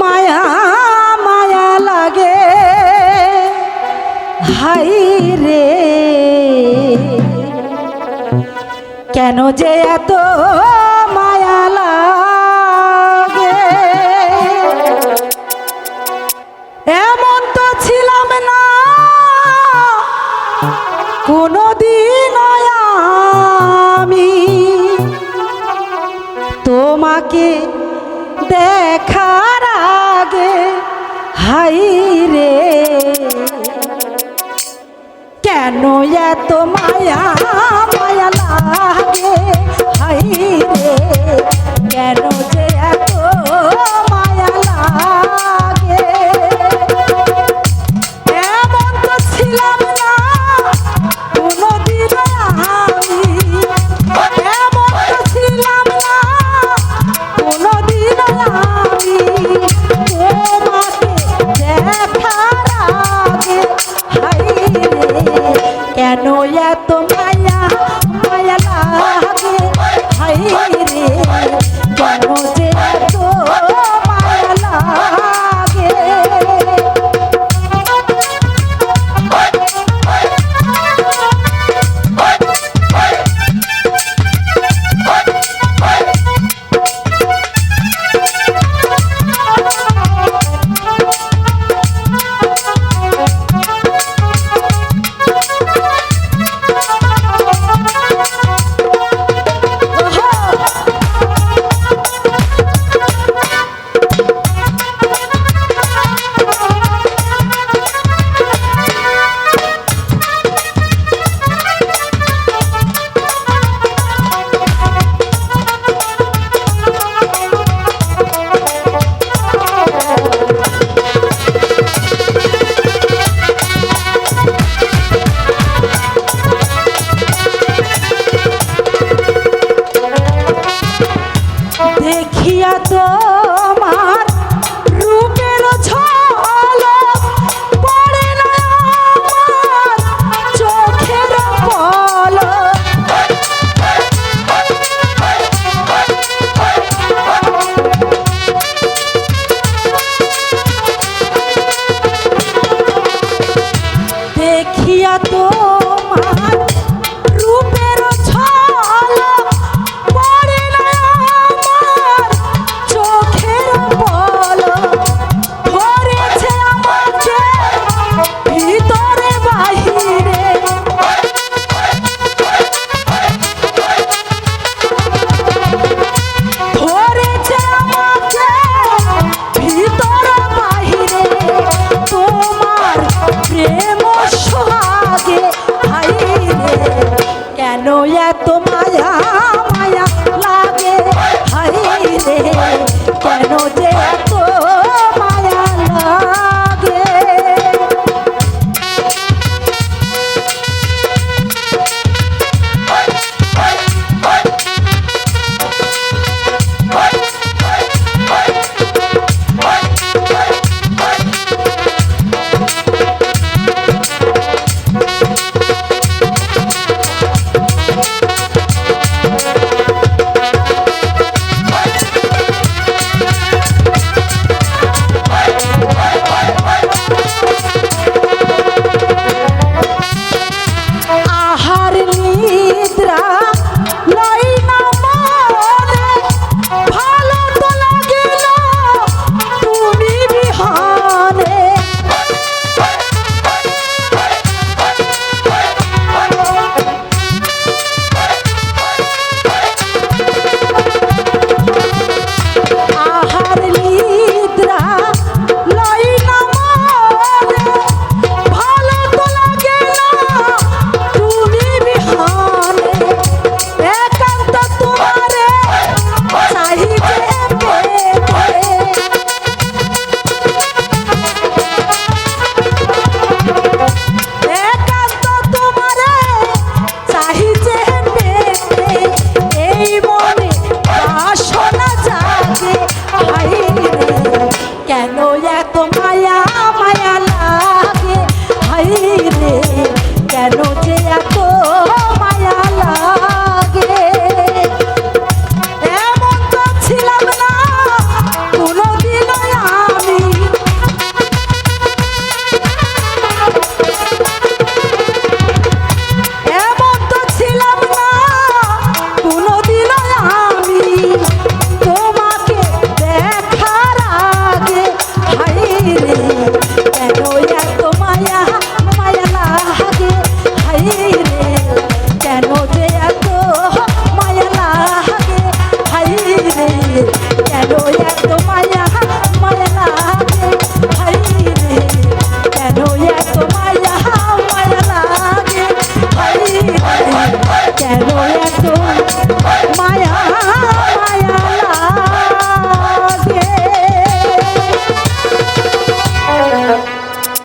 মায়া মায়া লাগে। হাই রে। কেন যে এত মায়া লাগে? এমন তো ছিলাম না। কোনদিন আমি তোমাকে দেখার আগে হাই রে। কেন এত মায়া মায়া লাগে হাই রে? কেন যে এত Sabtu